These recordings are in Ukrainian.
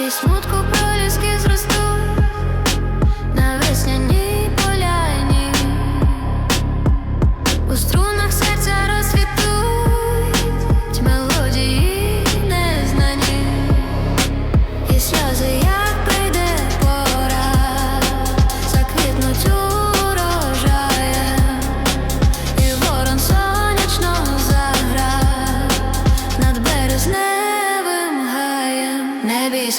І смутку проліски зростуть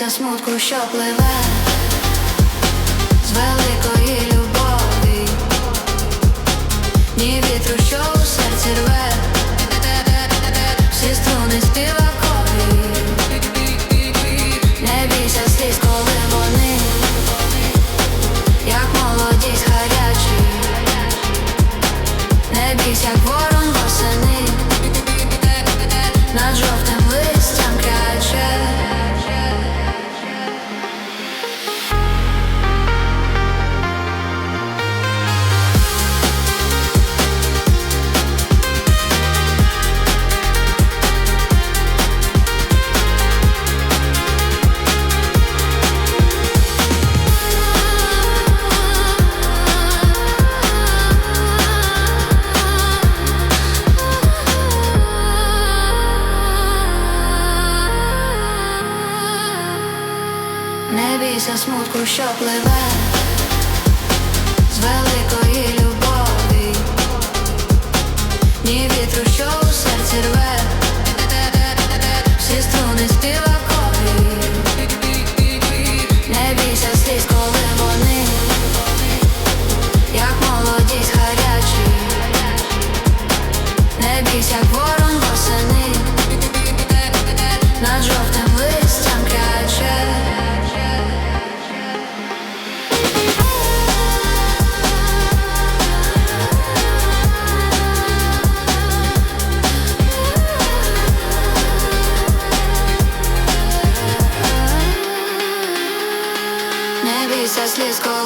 Не смутку, що пливе з великої любові, ні вітру, що у серці рве, всі струни співакові. Не бійся сліз, коли вони, як молодість гарячі, не бійся, не смутку, що пливе. З великої любові, ні вітру, що у серці рве, всі струни співакові, не бійся сліз, коли вони, як молодість гарячі, не бійся. со слезкой